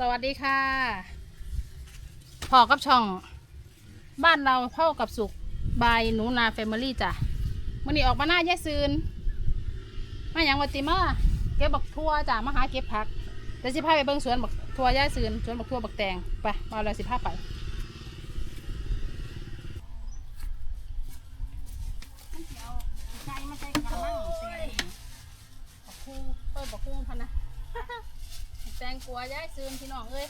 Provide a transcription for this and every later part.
สวัสดีค่ะพอกับช่อง บ้านเราพ่อกับสุขบายหนูนาแฟมิลี่จ้ะมื่อนี้ออกมาหน้าแย่ซืนมาอย่างวัติมาเก็บบักทั่วจ้ะมาหาเก็บผักเดี๋ยวสิพาไปเบิ้งสวนบักทั่วแย่ซืนสวนบักทั่วบักแตงไปมาเลยสิพาไปบักคู่เอ้ยบักคู่พันนะ แต งกลัวย้ายซืนพี่น้องเอ้ย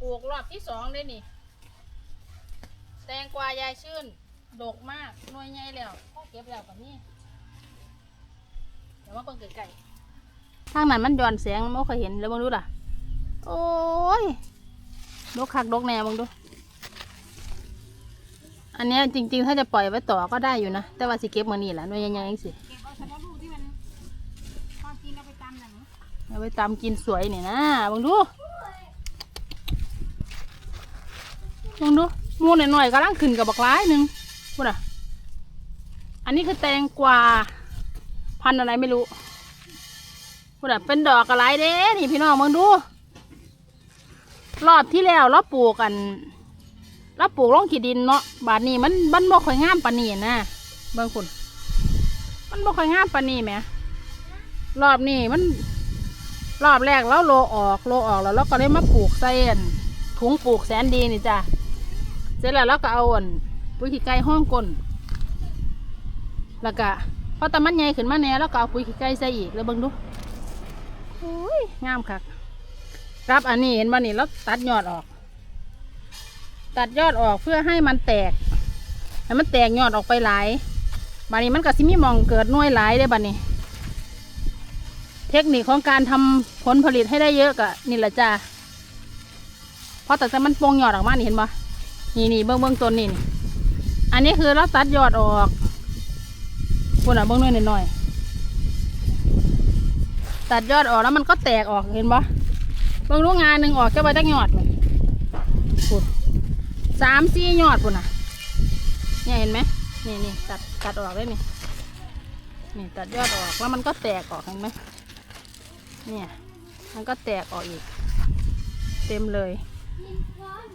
ปลูกรอบที่สองเลยนี่ แตงกวายายชื่น ดกมากหน่วยใหญ่แล้วพ่อเก็บแล้วกับนี่เดี๋ยวมาเบิ่งไก่ทางนั้นมันย้อนแสงไม่เคยเห็นแล้วมึงดูล่ะ โอ้ยดกคักดกแน่มึงดู อันนี้จริง ๆ ถ้าจะปล่อยไว้ต่อก็ได้อยู่นะ แต่ว่าสิเก็บมือนี่แหละหน่วยใหญ่ๆเองสิ เอาไปตำกินสวยนี่นะมึงดูมึงดูมูหน่อยๆกำลังขึ้นกับบักร้ายหนึ่งพูดอะ อันนี้คือแตงกวาพันอะไรไม่รู้พูดอะเป็นดอกอะไรเด้นี่พี่น้องมึงดู รอบที่แล้วเราปลูกกันเราปลูกลงขีดินเนาะบาดนี้มันมันบ่ค่อยงามปานนี้นะเบิ่งคุณมันบ่ค่อยงามปานนี้แหมรอบนี้มัน รอบแรกแล้วโลออกโลออกแล้วเราก็ได้มาปลูกใส่อั่นถุงปลูกแสนดีนี่จ้ะเสร็จแล้วเราก็เอาอั่นปุ๋ยขี้ไก่ห้องก้นแล้วก็พอตะมันใหญ่ขึ้นมาแน่แล้วก็เอาปุ๋ยขี้ไก่ใส่อีกแล้วเบิ่งดูโอ้ยงามคักรับอันนี้เห็นบ่นี่แล้วตัดยอดออก ตัดยอดออกเพื่อให้มันแตกให้มันแตกยอดออกไปหลายบัดนี้มันก็สิมีมองเกิดน่วยหลายได้บัดนี้ เทคนิคของการทำผลผลิตให้ได้เยอะกะนี่แหละจ้าเพราะแต่แต่มันโปงยอดออกมานี่เห็นปะนี่นี่เบื้องเบื้องต้นนี่นี่ อันนี้คือเราตัดยอดออกคุณอะเบื้องน้อยหน่อยตัดยอดออกแล้วมันก็แตกออกเห็นปะเบื้องรู้งานหนึ่งออกแค่ใบตั้งยอดเลยปุ่นสามสี่ยอดปุ่นอะเนี่ยเห็นไหมนี่นี่ตัดตัดออกได้นี่นี่ตัดยอดออกแล้วมันก็แตกออกเห็นไหม เนี่ยมันก็แตกออกอีก เต็มเลย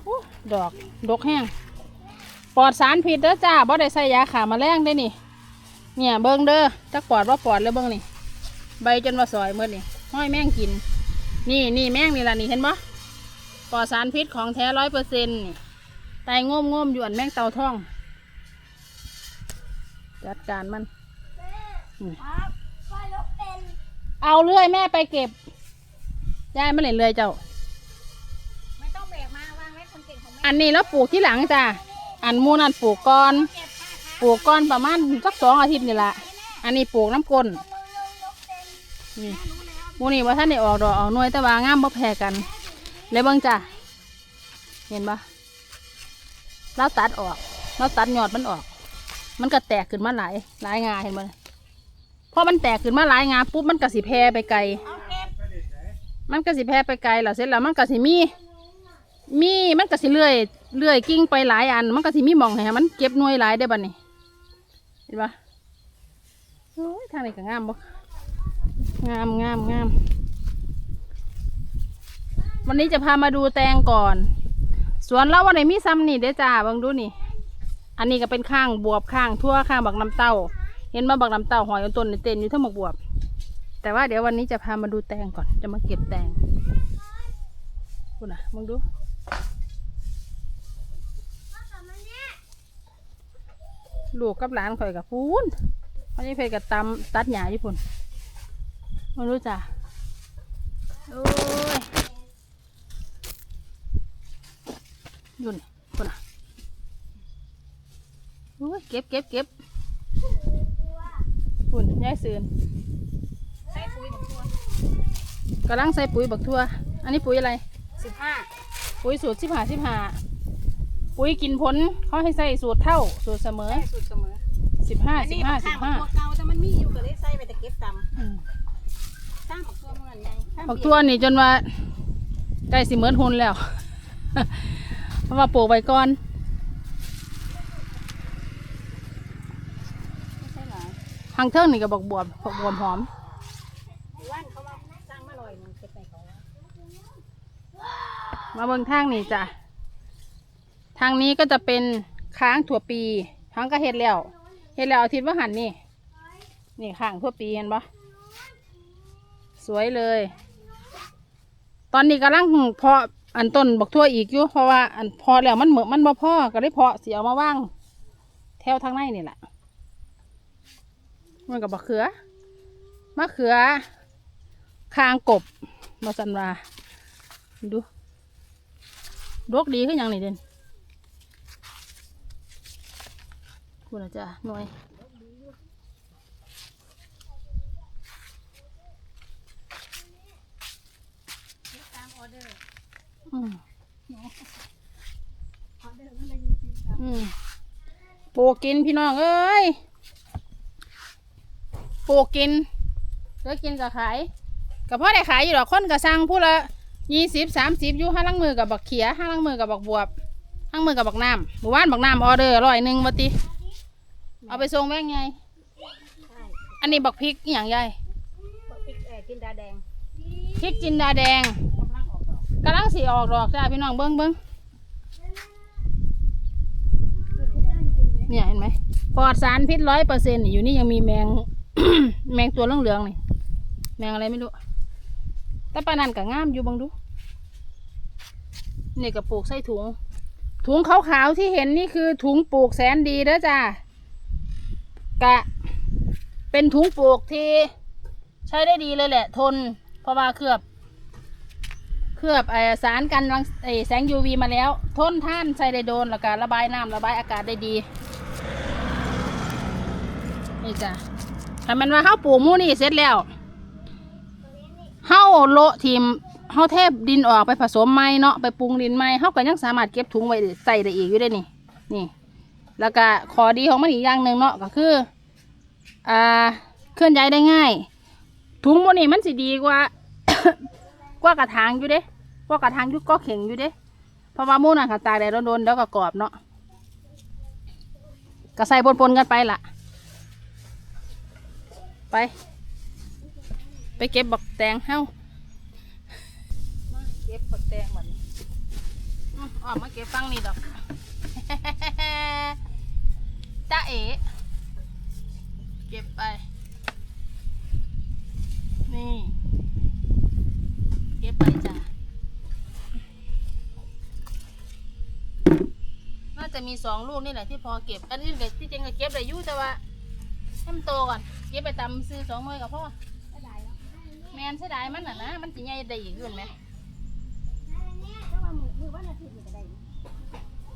อดอกดกแห้งปลอดสารพิษเด้อจ้าบ่ได้ใส่ยาขามาแรงได้นี่ เนี่ยเบิ้งเด้อจักปลอดว่าปลอดแล้วเบิ้งนี่ ใบจนว่าสอยเมื่อนี่ห้อยแม่งกิน นี่นี่แม่งนี่ล่ะนี่เห็นบ่ปลอดสารพิษของแท้ร้อยเปอร์เซ็นต์นี่ไตง่มง่มๆอยู่อันแม่งเตาท่อง จัดการมัน เอาเลื่อยแม่ไปเก็บยายไม่เล่นเลื่อยเจ้า ไม่ต้องแบกมาวางไว้คนเก่งของแม่อันนี้แล้วปลูกที่หลังจ้ะอันหมูนั่นปลูกก่อน เก็บค่ะครับปลูกก่อนประมาณสักสองอาทิตย์นี่แหละอันนี้ปลูกน้ำก้นลงยกเป็นนี่แม่รู้แล้วหมูนี่ว่าท่านได้ออกดอกออกหน่วยแต่ว่างามบ่แพ้กันเลยเบิ่งจ้ะเห็นปะเราตัดออกเราตัดยอดมันออก มันก็แตกขึ้นมาหลายหลายงาเห็นบ่ พอมันแตกขึ้นมาหลายงาปุ๊บมันก็สิแพร่ไปไกล มันก็สิแพร่ไปไกลแล้วเสร็จแล้วมันก็สิมี มีมันก็สิเลื่อยเลื่อยกิ่งไปหลายอัน มันก็สิมีหมองให้มันเก็บหน่วยหลายได้บัดนี้ เห็นปะโอ้ยทางนี้ก็งามบ่งามงามงาม วันนี้จะพามาดูแตงก่อน สวนเราวันไหนมีซ้ำนี่เด้จ้าบังดูนี่ อันนี้ก็เป็นข้างบวบข้างทั่วข้างบักน้ำเต้า เห็นมาบักนำเต้าหอยต้นเต็นอยู่ทั้งหมกบวบ แต่ว่าเดี๋ยววันนี้จะพามาดูแตงก่อน จะมาเก็บแตงคุณน่ะมึงดู ลูกกับหลานข่อยกับพูนเขาจะเพยกับตำตัดหญ้าอยู่พุ่นมึงรู้จ้ะโอ้ยยุ่นพุ่นน่ะโอ้ยเก็บเก็บเก็บ พุ่นยายซืนใส่ปุ๋ยของตัวกำลังใส่ปุ๋ยบักทั่ว อันนี้ปุ๋ยอะไร สิบห้าปุ๋ยสูตรสิบห้าสิบห้าปุ๋ยกินผลเขาให้ใส่สูตรเท่าสูตรเสมอได้สุดเสมอสิบห้าอันสิบนี้ห้าบักสิข้าบงห้าบักตัวเก่าแต่มันมีอยู่ก็เลยใส่ไปแต่เก็บตำสร้างบักตัวเมื่อไงบักทั่วนี่จนว่าใกล้สิเหมือนหุนแล้ว เพราะว่าปลูกไว้ก่อน ทางเทิงนี่ก็บอกบวบบวบหอมว่าเมาสร้าาเก็บิ้งทางนี่จ้ะ ทางนี้ก็จะเป็นค้างถั่วปีทั้งก็เห็ดแล้ว เห็ดแล้วอาทิตย์ว่าหันนี่ นี่ข้างถั่วปีเห็นปะสวยเลย ตอนนี้กำลังเพาะอันต้นบอกทั่วอีกอยู่เพราะว่าอันพอแล้วมันเหมือมันมาพ่อก็ได้เพาะเสียเอามาว่างแถวทางในนี่แหละ มันกับบักเขือมะเขือ คางกบมาสันวาดูดกดีขึ้นยังนี่เด่นคุณอาจารย์หน่วยตามออเดอร์อืมออเดอร์มันเลยปลูกกินพี่น้องเอ้ย ปลูกกินแล้วกินกับขายกับพ่อได้ขายอยู่ดอกคนกับสั่งผู้ละยี่สิบสามสิบอยู่ห้าลังมือกับบักเขียห้าลังมือกับบักบวบห้างมือกับบักน้ำหมู่บ้านบักน้ำออเดอร์ร้อยหนึ่งวะติ เอาไปส่งแม่งไงใช่อันนี้บักพริกอหย่างใหญ่บักพริกเอ่อกินดาแดงพริกจินดาแดงกำลังออกดอกกำลังสีออกดอกจ้าพี่น้องเบิ้งเบิ้งคือทุกอย่างกินเลยเนี่ยเห็นไหมปลอดสารพิษร้อยเปอร์เซ็นต์อยู่นี่ยังมีแมง แมงตัวเหลืองๆนี่แมงอะไรไม่รู้แต่ปานันก็งามอยู่บังดูนี่ก็ปลูกใส่ถุง ถุงขาวๆที่เห็นนี่คือถุงปลูกแสนดีเด้อจ้ากะ เป็นถุงปลูกที่ใช้ได้ดีเลยแหละ ทนเพราะว่าเคลือบ เคลือบอสารกันรังแสง UV มาแล้ว ทนท่านใส่ได้โดนแล้วก็ระบายน้ำระบายอากาศได้ดี นี่จ้ะ ถ้ามันว่าเฮาปลูกหมูนี่เสร็จแล้วเฮาโละทีมเฮาเทบดินออกไปผสมไม้เนาะไปปรุงดินไม้เฮาก็ยังสามารถเก็บถุงไว้ใส่ได้อีกอยู่ได้นี่ นี่ แล้วก็ขอดีของมันอีกอย่างหนึ่งเนาะก็คืออ่าเคลื่อนย้ายได้ง่าย ถุงมูนี่มันสิดีกว่า กว่ากระถางอยู่เด้กว่ากระถางอยู่ก็เข่งอยู่เด้เพราะว่ามูน่ะค่ะตากแดดโดนๆแล้วก็กรอบเนาะก็ใส่ปนๆกันไปล่ะ ไป ไปเก็บบักแตงเฮ้ามาเก็บบักแตงมันอื้อออกมาเก็บฟังนี่ดอกจ้าเอ๋เก็บไป นี่ เก็บไปจ้ะน่าจะมีสองลูกนี่แหละที่พอเก็บ อันนี้เด็กที่จริงก็เก็บได้อยู่แต่ว่า ให้มันโตก่อนเก็บไปตำซื้อสองมือกับพ่อก็ได้แล้วแมนเสียดายมันน่ะนะ มันสิใหญ่ได้อีกอยู่เห็นไหมถ้าว่ามือมือวันอาทิตย์นี่ก็ได้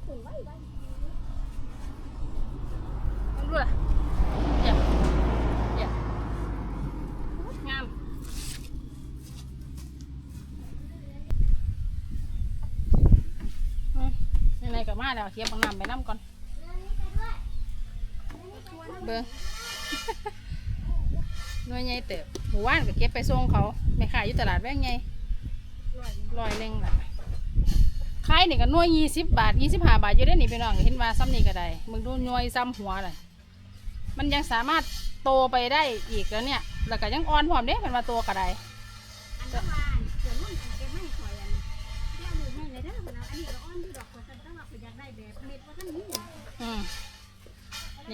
ถึงไว้ไว้มันรู้ล่ะเดี๋ยวเดี๋ยวงามอืมไหนๆก็มาแล้วเคียบบางน้ำไปน้ำก่อนเบิ้ง หน่วยใหญ่เติบหมู่บ้านก็เก็บไปส่งเขาไม่ขายอยู่ตลาดแว่งไงร้อยหนึ่งร้อยหนึ่งล่ะขายนี่ก็หน่วยยี่สิบบาทยี่สิบห้าบาทอยู่ได้อนี่พี่น้องเห็นว่าซ้ำนี่ก็ได้มึงดูหน่วยซ้ำหัวเลยมันยังสามารถโตไปได้อีกแล้วเนี่ยแล้วก็ยังอ่อนพร้อมเด้มันมาโตก็ได้อันน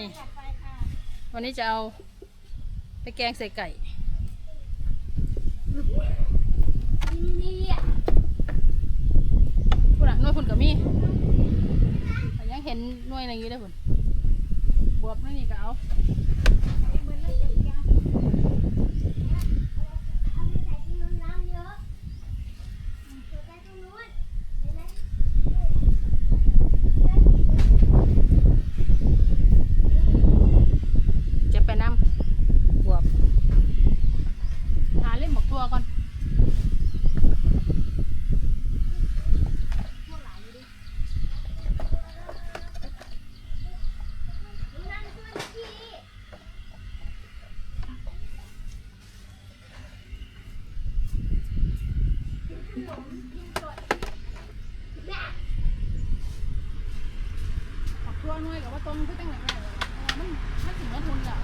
ั้น ว่าเดี๋ยวรุ่นเก็บไม่ถอยอันเดี๋ยวมือให้เลยเด้อมันเอาอันนี้ก็อ้อนที่ดอกกว่าฉันต้องว่าไปอยากได้แบบเม็ดว่าท่านนี้อืมนี่จัดไปค่ะวันนี้จะเอาไปแกงใส่ไก่นี่อะพุ่นอะหน่วยพุ่นกับมีแต่ยังเห็นหน่วยอะไรอยู่ได้อพุ่นบวบนั่นนี่ก็เอา รงที่ตั้งไหนไม่เพราะาถึงแล้ทุนแล้ว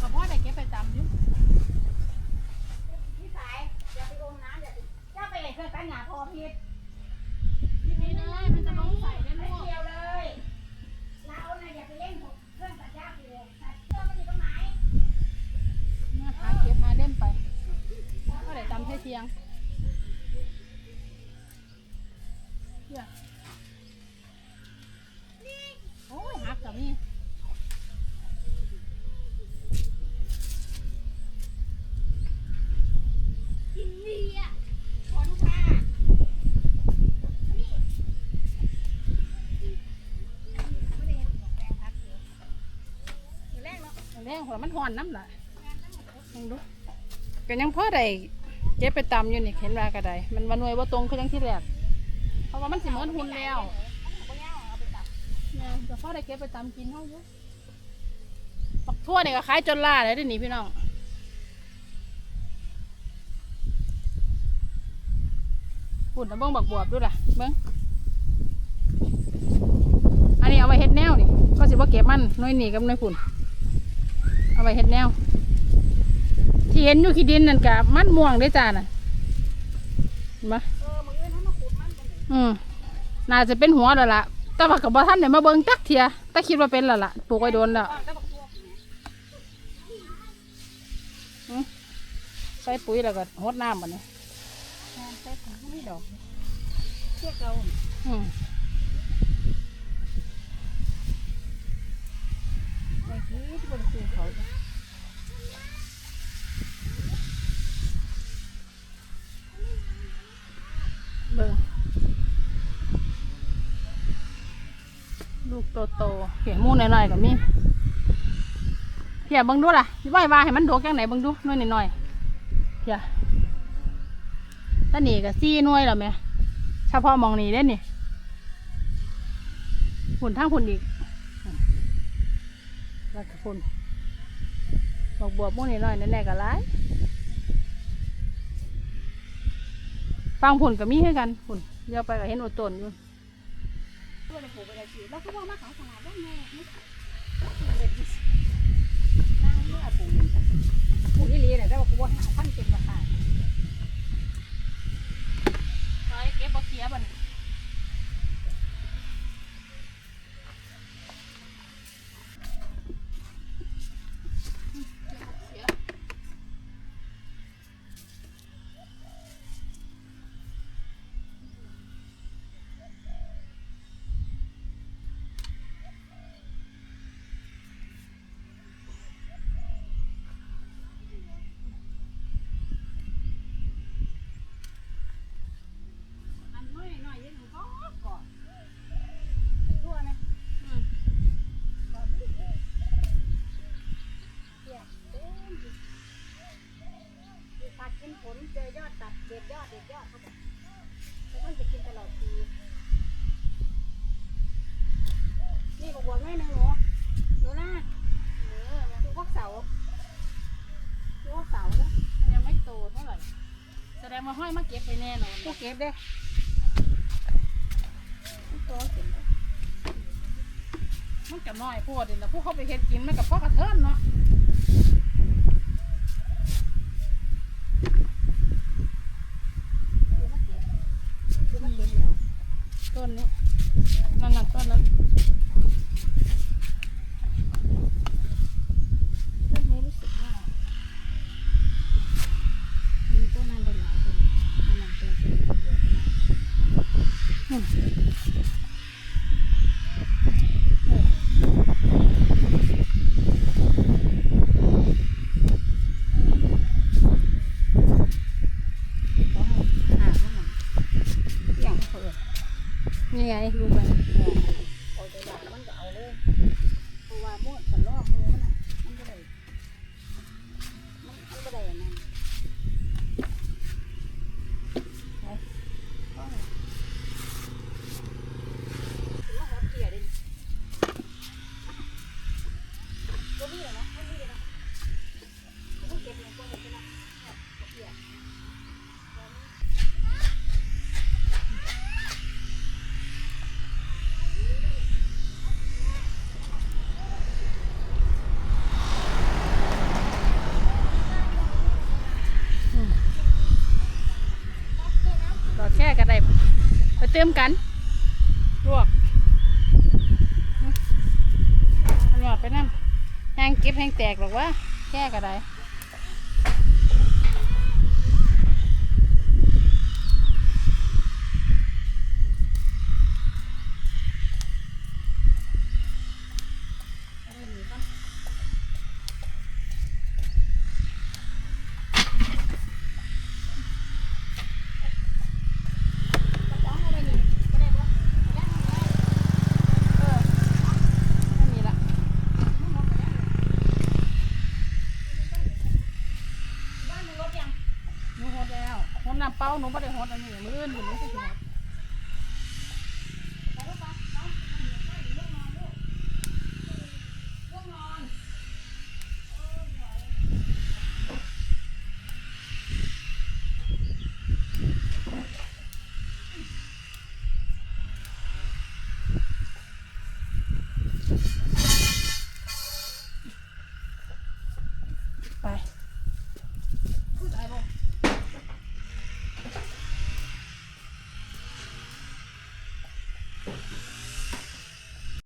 กับพ่อได้เก็บไปจำอยู่พี่สายอย่าไปอมน้ำอย่าไปอย่ไปเลยเครื่องตั้งหนาพอพีดพี่ไม่มันจะลงใส่ไม่เดียวเลยเราน่ะอย่าไปเล่นขอเครื่องตัดหญ้ยตัดเครื่องมันช่ตรงไหน หาเก็บหาเล่มไปพ่อได้จำแค่เทียง แรงหัวมันห่อนน้ำล่ะลองดูก็ยังพอได้เก็บไปตำอยู่นี่เห็นว่าก็ได้มันวันหน่วยว่าตรงคือยังที่แรกเพราะว่ามันสิเหมือนหุ่นแล้วบ่ย่างเอาไปตับเนี่ยแต่พอได้เก็บไปตำกินเท่าอยู่ปักทั่วเนี่ยก็ขายจนล่าเลยเดิหนีพี่น้องปุ่นนะเบิ้งบักบวบดูล่ะเบิ้งอันนี้เอาไว้เฮ็ดแนวนี่ก็สิว่าเก็บมันน้อยหนีกับน้อยปุ่น เอาไว้เฮ็ดแนว ที่เห็นอยู่ขี้ดินนั่นกะมันม่วงได้อจ้าน่ะเห็นปะเออมื้ออื่นเฮามาขุดมันกันเลยอืมน่าจะเป็นหัวแล้วล่ะแต่ว่ากับบ่ท่านได้มาเบิ่งจักเทียแต่คิดว่าเป็นแล้วล่ะปลูกไว้โดนแล้วอ้าวแต่บักตัวนี่ใส่ปุ๋ยแล้วก็หดน้ำบัดนี้แม่นใส่ถุงไม่ดอกเชี่ยเก่าอืม ไอ้ที่ที่บ่ได้ซื้อเขาจ้ะเบิ่งลูกโตโตเขี่ยมูหน่อยๆก็มีเพียเบิ่งดูล่ะสิว่าให้ว่าให้มันโดกจังไหนเบิ่งดูน่อยหน่อยๆเพียตานี่ก็ซี่น่วยแล้วแม่เฉพาะมองนี้เด้นี่หุ่นทั้งหุ่นอีก แล้วก็หุ่นบอกบวบหมูนี่น้อยแน่ๆก็ร้ายฟังผุ่นก็มีให้กันผุ่นเดี๋ยวไปก็เห็นอดตนอยู่ตัวได้ปลูกไปได้สิแล้วคือว่ามาขายขนาดได้แม่นี่นั่งเมื่อปลูกนี่ปลูกอีหลีน่ะแต่ว่ากูบ่หาพันเต็มราคาซอยเก็บบ่เสียบ่น กินผลเจอยอดตัดเด็ดยอดเด็ดยอดเขาบอกแล้วมันจะกินตลอดปีนี่บอกว่าแม่หนึ่งหนูหนูนะเออดูพวกเสาดูพวกเสาเนาะยังไม่โตเท่าไหร่แสดงว่าห้อยมาเก็บไปแน่นอนพวกเก็บเด้พวเก็บเด้มันกับน้อยโพดนี่นะผู้เขาไปเฮ็ดกินมันกับพ่อกระเทินเนาะ คือมันเก็บคือมันเก็บแล้ว ต้นนี้นั่นน่ะต้นนั้นรื่องนี้รู้สึกว่ามีต้นนั้นได้หลายต้นอันนั้นต้นเป็นเยอะมาก ต้องหาข้างหลังเสี่ยงเขาเปิด นี่ไงลูกมันเอาตัวอย่างมันก็เอาเลยเพราะว่าม้วนกันรอบมือมันน่ะมันก็ได้มันมันก็ได้อันนั้นไปเอาเลยถือว่าหัวเกียร์ดิตัวนี้เหรอเนาะตัวนี้เหรอเนาะต้องเก็บเงินตัวเดียวนะหัวเกียร์ ดอกแค่ก็ได้ไป เติมกันลวกอันหยอดไปน้ำแห้งเก็บแห้งแตกหรอกว่าแค่ก็ได้